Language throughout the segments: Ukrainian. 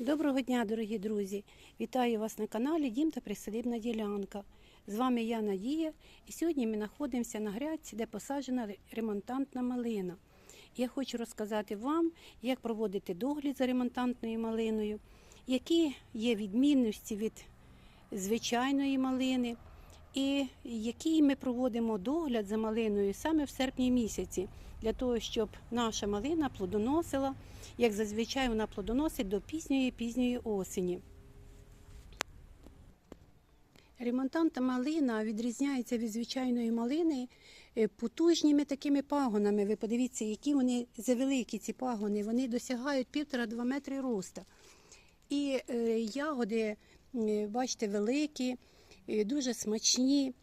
Доброго дня, дорогі друзі! Вітаю вас на каналі Дім та Присадибна ділянка. З вами я Надія, і сьогодні ми знаходимося на грядці, де посаджена ремонтантна малина. Я хочу розказати вам, як проводити догляд за ремонтантною малиною, які є відмінності від звичайної малини, і який ми проводимо догляд за малиною саме в серпні місяці, для того, щоб наша малина плодоносила, як зазвичай вона плодоносить до пізньої пізньої осені. Ремонтанта малина відрізняється від звичайної малини е, потужніми такими пагонами. Ви подивіться, які вони завеликі ці пагони. Вони досягають півтора-два метри росту. І е, ягоди, бачите, великі, дуже смачні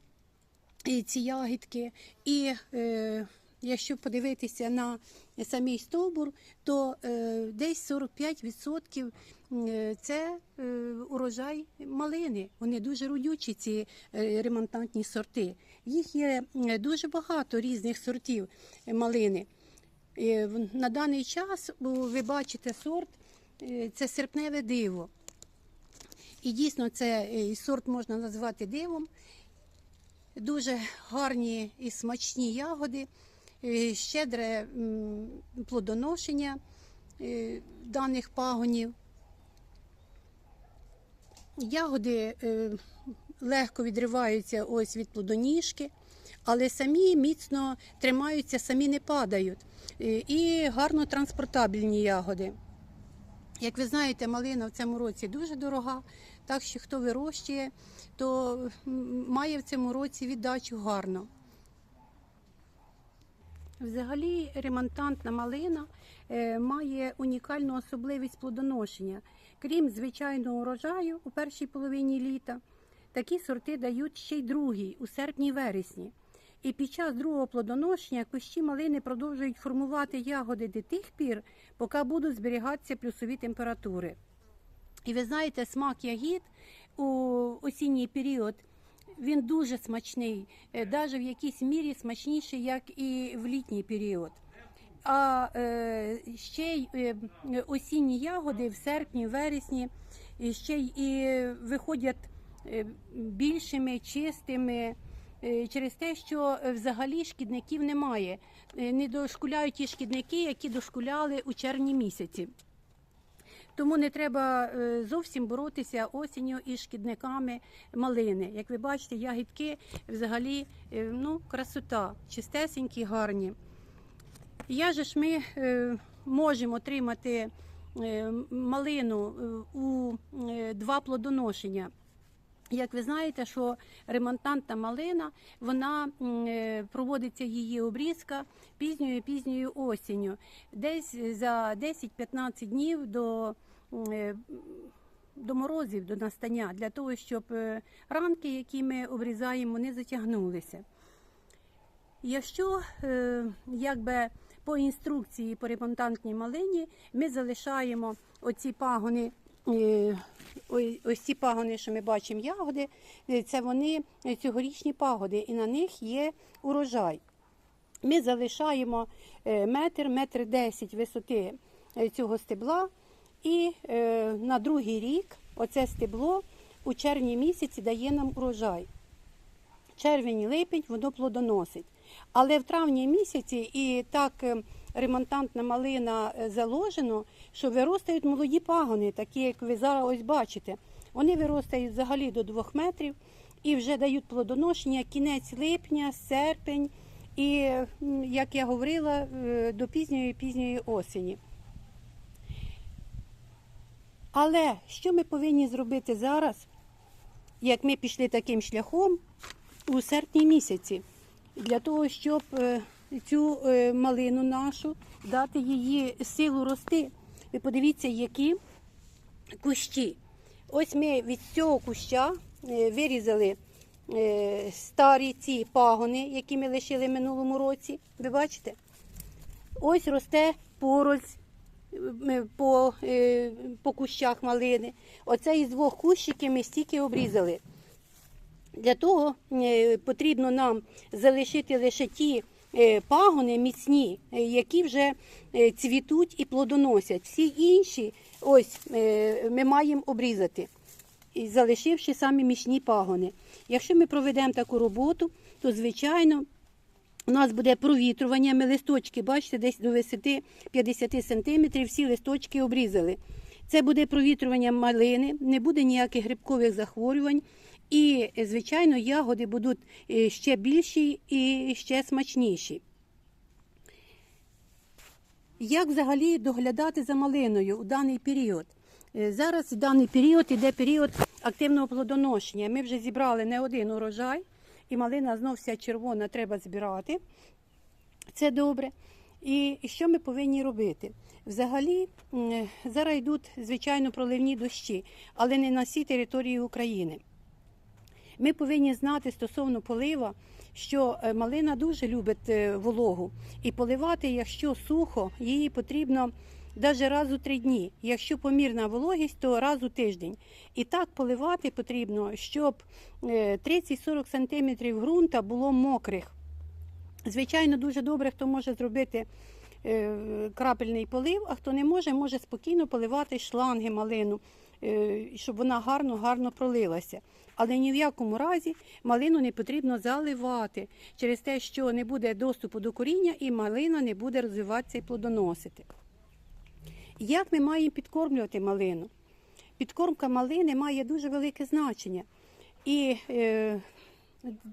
ці ягідки. І е, якщо подивитися на самий стовбур, то е, десь 45% е, це е, урожай малини. Вони дуже родючі, ці е, ремонтантні сорти. Їх є е, дуже багато різних сортів е, малини. Е, На даний час ви бачите сорт, е, це серпневе диво. І дійсно це е, сорт можна назвати дивом. Дуже гарні і смачні ягоди, е, щедре плодоношення е, даних пагонів. Ягоди легко відриваються ось від плодоніжки, але самі міцно тримаються, самі не падають. І гарно транспортабельні ягоди. Як ви знаєте, малина в цьому році дуже дорога, так що хто вирощує, то має в цьому році віддачу гарно. Взагалі, ремонтантна малина е, має унікальну особливість плодоношення. Крім звичайного урожаю у першій половині літа, такі сорти дають ще й другий у серпні-вересні. І під час другого плодоношення кущі малини продовжують формувати ягоди до тих пір, поки будуть зберігатися плюсові температури. І ви знаєте, смак ягід у осінній період він дуже смачний, навіть в якійсь мірі смачніший, як і в літній період. А е, ще й е, осінні ягоди в серпні, вересні ще й і виходять е, більшими, чистими. Е, Через те, що е, взагалі шкідників немає, Е, не дошкуляють ті шкідники, які дошкуляли у червні місяці. Тому не треба зовсім боротися осінню із шкідниками малини. Як ви бачите, ягідки взагалі ну, красота, чистесенькі, гарні. Я же ж ми можемо отримати малину у два плодоношення. Як ви знаєте, що ремонтантна малина, вона е, проводиться її обрізка пізньою пізньою осінню, десь за 10-15 днів до, е, до морозів, до настання, для того, щоб е, ранки, які ми обрізаємо, не затягнулися. Якщо якби по інструкції по ремонтантній малині ми залишаємо оці пагони, ось ці пагони, що ми бачимо ягоди, е, це вони е, цьогорічні пагоди, і на них є урожай. Ми залишаємо е, метр, метр десять висоти е, цього стебла, і е, на другий рік оце стебло у червні місяці дає нам урожай червень, липень воно плодоносить. Але в травні місяці і так е, ремонтантна малина е, заложено, що виростають молоді пагони, такі як ви зараз ось бачите. Вони виростають взагалі до 2 метрів і вже дають плодоношення кінець липня, серпень і, як я говорила, е, до пізньої пізньої осені. Але що ми повинні зробити зараз, як ми пішли таким шляхом у серпні місяці, для того, щоб е, цю е, малину нашу дати її силу рости. Ви подивіться, які кущі. Ось ми від цього куща е, вирізали е, старі ці пагони, які ми лишили в минулому році. Ви бачите? Ось росте порость е, по, по кущах малини. Оце із двох кущиків ми стільки обрізали. Для того потрібно нам залишити лише ті пагони міцні, е, які вже е, цвітуть і плодоносять. Всі інші, ось е, ми маємо обрізати, залишивши самі міцні пагони. Якщо ми проведемо таку роботу, то звичайно. У нас буде провітрування, ми листочки, бачите, десь до висоти 50 см всі листочки обрізали. Це буде провітрювання малини, не буде ніяких грибкових захворювань. І, е, звичайно, ягоди будуть е, ще більші і ще смачніші. Як взагалі доглядати за малиною у даний період? Е, Зараз в даний період іде період активного плодоношення. Ми вже зібрали не один урожай, і малина знов вся червона треба збирати. Це добре. І що ми повинні робити? Взагалі, зараз йдуть, звичайно, проливні дощі, але не на всій території України. Ми повинні знати стосовно полива, що е, малина дуже любить е, вологу. І поливати, якщо сухо, її потрібно навіть раз у три дні. Якщо помірна вологість, то раз у тиждень. І так поливати потрібно, щоб е, 30-40 см ґрунта було мокрих. Звичайно, дуже добре, хто може зробити е, крапельний полив, а хто не може, може спокійно поливати шланги малину, е, щоб вона гарно-гарно пролилася. Але ні в якому разі малину не потрібно заливати через те, що не буде доступу до коріння і малина не буде розвиватися і плодоносити. Як ми маємо підкормлювати малину? Підкормка малини має дуже велике значення. І е,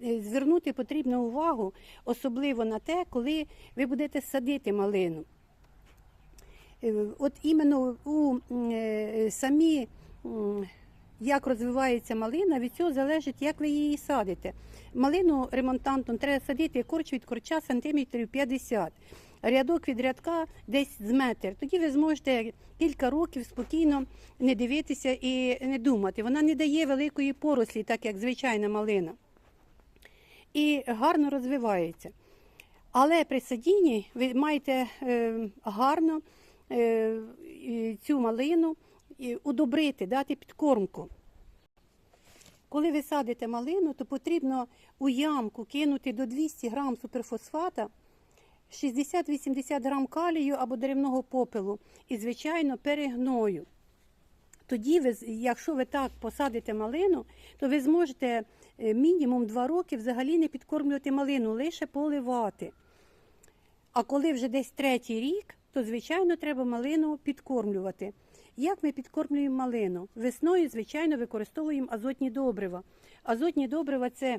звернути потрібно увагу, особливо на те, коли ви будете садити малину. Е, От іменно у е, самі, як розвивається малина, від цього залежить, як ви її садите. Малину ремонтантом треба садити корч від корча сантиметрів 50. Рядок від рядка десь з метр. Тоді ви зможете кілька років спокійно не дивитися і не думати. Вона не дає великої порослі, так як звичайна малина. І гарно розвивається. Але при садінні ви маєте е, гарно е, цю малину удобрити, дати підкормку. Коли ви садите малину, то потрібно у ямку кинути до 200 грам суперфосфата, 60-80 грам калію або деревного попелу і, звичайно, перегною. Тоді, ви, якщо ви так посадите малину, то ви зможете е, мінімум 2 роки взагалі не підкормлювати малину, лише поливати. А коли вже десь третій рік, то звичайно треба малину підкормлювати. Як ми підкормлюємо малину? Весною, звичайно, використовуємо азотні добрива. Азотні добрива це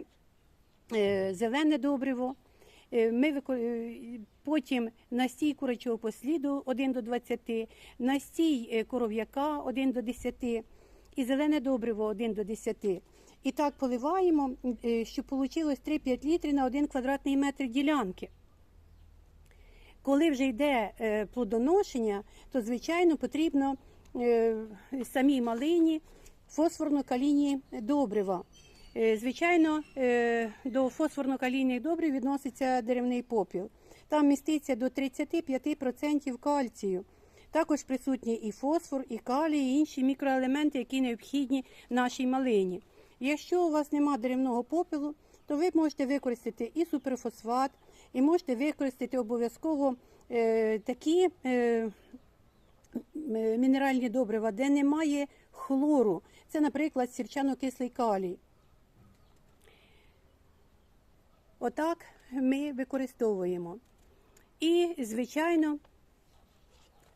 е, зелене добриво. Е, Ми е, потім настій курячого посліду 1 до 20, настій коров'яка 1 до 10 і зелене добриво 1 до 10. І так поливаємо, щоб вийшло 3-5 літрів на 1 квадратний метр ділянки. Коли вже йде плодоношення, то звичайно потрібно самій малині фосфорно-калійні добрива. Е, Звичайно, е, до фосфорно-калійних добрив відноситься деревний попіл. Там міститься до 35% кальцію. Також присутні і фосфор, і калій, і інші мікроелементи, які необхідні нашій малині. Якщо у вас немає деревного попелу, то ви можете використати і суперфосфат, і можете використати обов'язково е, такі е, е, мінеральні добрива, де немає хлору. Це, наприклад, сірчано-кислий калій. Отак ми використовуємо. І, звичайно,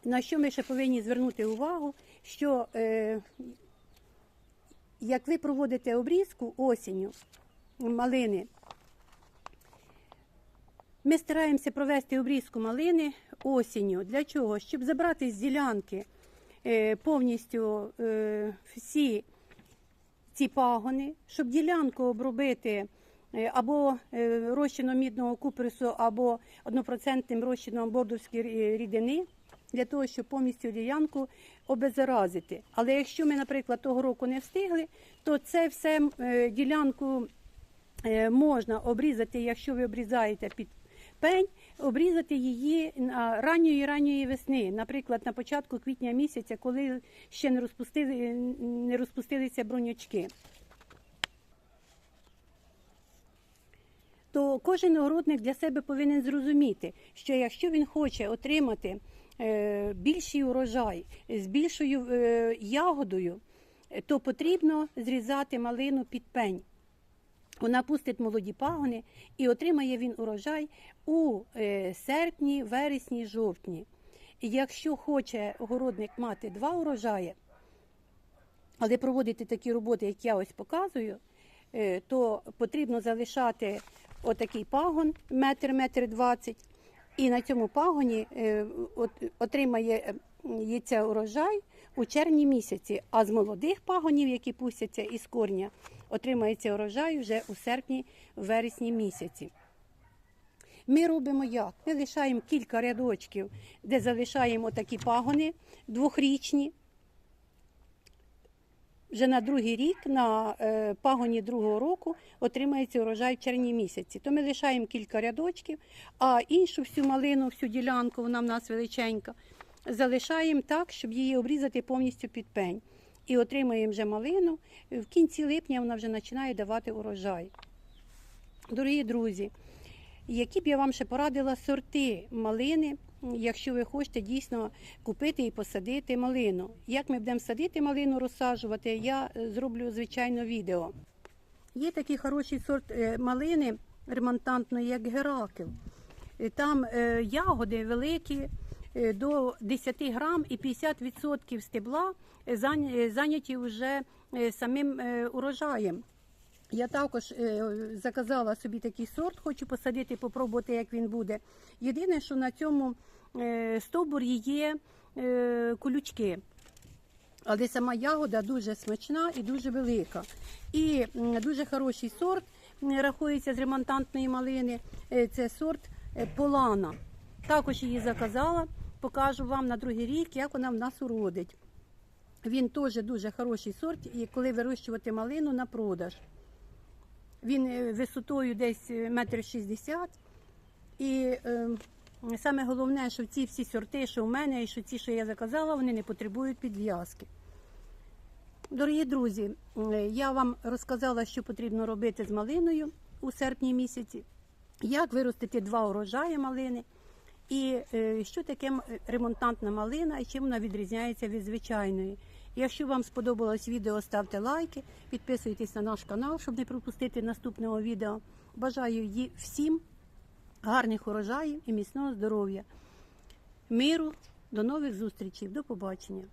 на що ми ще повинні звернути увагу, що е, як ви проводите обрізку осінню малини, ми стараємося провести обрізку малини осінню. Для чого? Щоб забрати з ділянки е, повністю е, всі ці пагони, щоб ділянку обробити е, або розчином мідного куперсу, або однопроцентним розчином бордовської рідини, для того, щоб повністю ділянку обеззаразити. Але якщо ми, наприклад, того року не встигли, то це все ділянку можна обрізати, якщо ви обрізаєте під пень, обрізати її ранньої ранньої весни, наприклад, на початку квітня місяця, коли ще не розпустили, не розпустилися бронячки. то кожен огородник для себе повинен зрозуміти, що якщо він хоче отримати е, більший урожай з більшою е, ягодою, то потрібно зрізати малину під пень. Вона пустить молоді пагони і отримає він урожай у е, серпні, вересні, жовтні. Якщо хоче огородник мати два урожаї, але проводити такі роботи, як я ось показую, е, то потрібно залишати отакий пагон, метр, метр двадцять, і на цьому пагоні е, отримає яйця урожай у червні місяці, а з молодих пагонів, які пустяться із корня, отримається урожай вже у серпні, вересні місяці. Ми робимо як? Ми лишаємо кілька рядочків, де залишаємо такі пагони двохрічні. Вже на другий рік, на е, пагоні другого року, отримається урожай в червні місяці. То ми лишаємо кілька рядочків, а іншу всю малину, всю ділянку, вона в нас величенька, залишаємо так, щоб її обрізати повністю під пень. І отримаємо вже малину. В кінці липня вона вже починає давати урожай. Дорогі друзі, які б я вам ще порадила сорти малини, якщо ви хочете дійсно купити і посадити малину. Як ми будемо садити малину, розсаджувати, я е, зроблю звичайно відео. Є такий хороший сорт е, малини ремонтантної, як Геракл. Е, Там ягоди великі до 10 грам і 50% стебла е, е, зайняті вже е, самим е, урожаєм. Я також е, заказала собі такий сорт, хочу посадити, попробувати, як він буде. Єдине, що на цьому е, стовбурі є е, колючки. Але сама ягода дуже смачна і дуже велика. І дуже хороший сорт рахується з ремонтантної малини. Е, Це сорт е, Полана. Також її заказала. Покажу вам на другий рік, як вона в нас уродить. Він теж дуже хороший сорт, і коли вирощувати малину на продаж. Він е, висотою десь е, метр шістдесят. І е, саме головне, що ці всі сорти, що в мене, і що ці, що я заказала, вони не потребують підв'язки. Дорогі друзі, е, я вам розказала, що потрібно робити з малиною у серпні місяці, як виростити два урожаї малини, і е, що таке ремонтантна малина і чим вона відрізняється від звичайної. Якщо вам сподобалось відео, ставте лайки, підписуйтесь на наш канал, щоб не пропустити наступного відео. Бажаю всім гарних урожаїв і міцного здоров'я, миру, до нових зустрічей, до побачення.